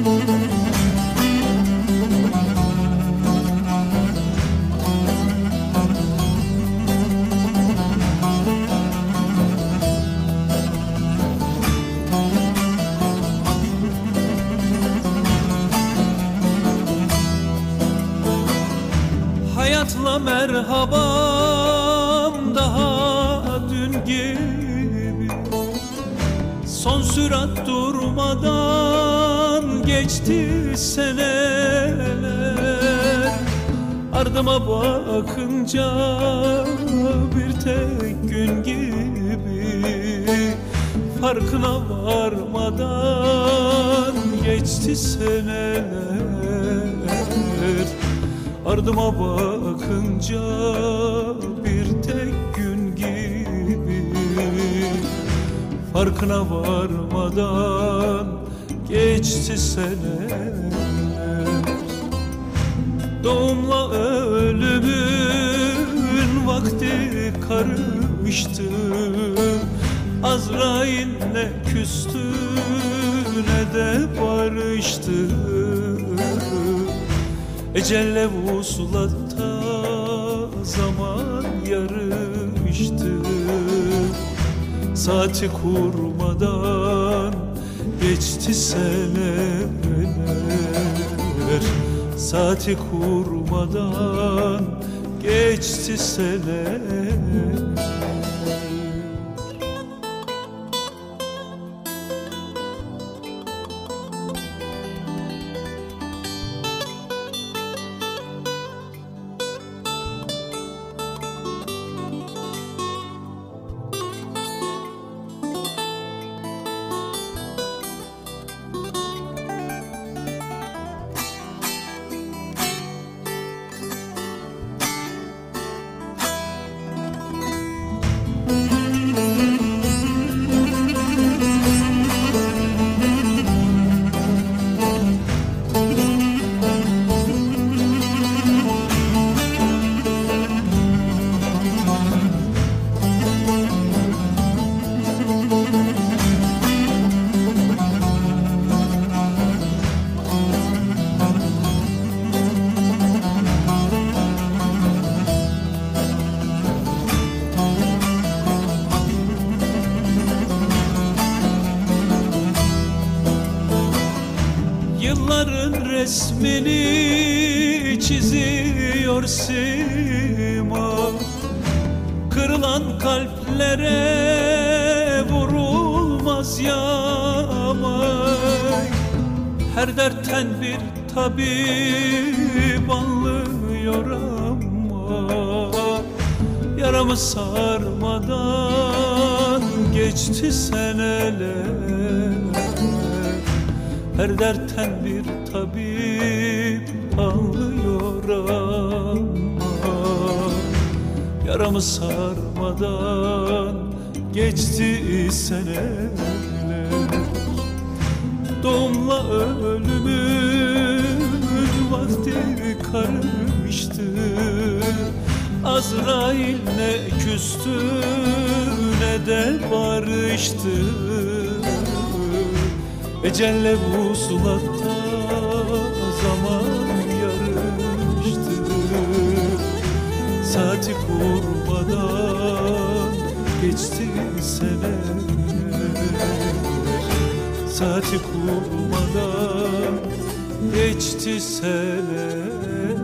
Música Hayatla merhabam daha dün gibi. Son sürat durmadan geçti seneler. Ardıma bakınca bir tek gün gibi. Farkına varmadan geçti seneler Ardıma bakınca bir tek gün gibi. Farkına varmadan geçti seneler. Doğumla ölümün vakti karıştı. Azrail'le küstü ne de barıştı Ecelle vuslatta zaman yarıştı. Saati kurmadan geçti seneler. Saati kurmadan geçti seneler Yılların resmini çiziyor sima. Kırılan kalplere vurulmaz yamay Her dertten bir tabip anlıyor ama. Yaramı sarmadan geçti seneler her dertten bir tabip anlıyor ama Yaramı sarmadan geçti seneler. Doğumla ölümün vakti karıştı. Azrail ne küstü ne de barıştı Ecelle vusulatta zaman yarıştı. Saati kurmadan geçti seneler. Saati kurmadan geçti seneler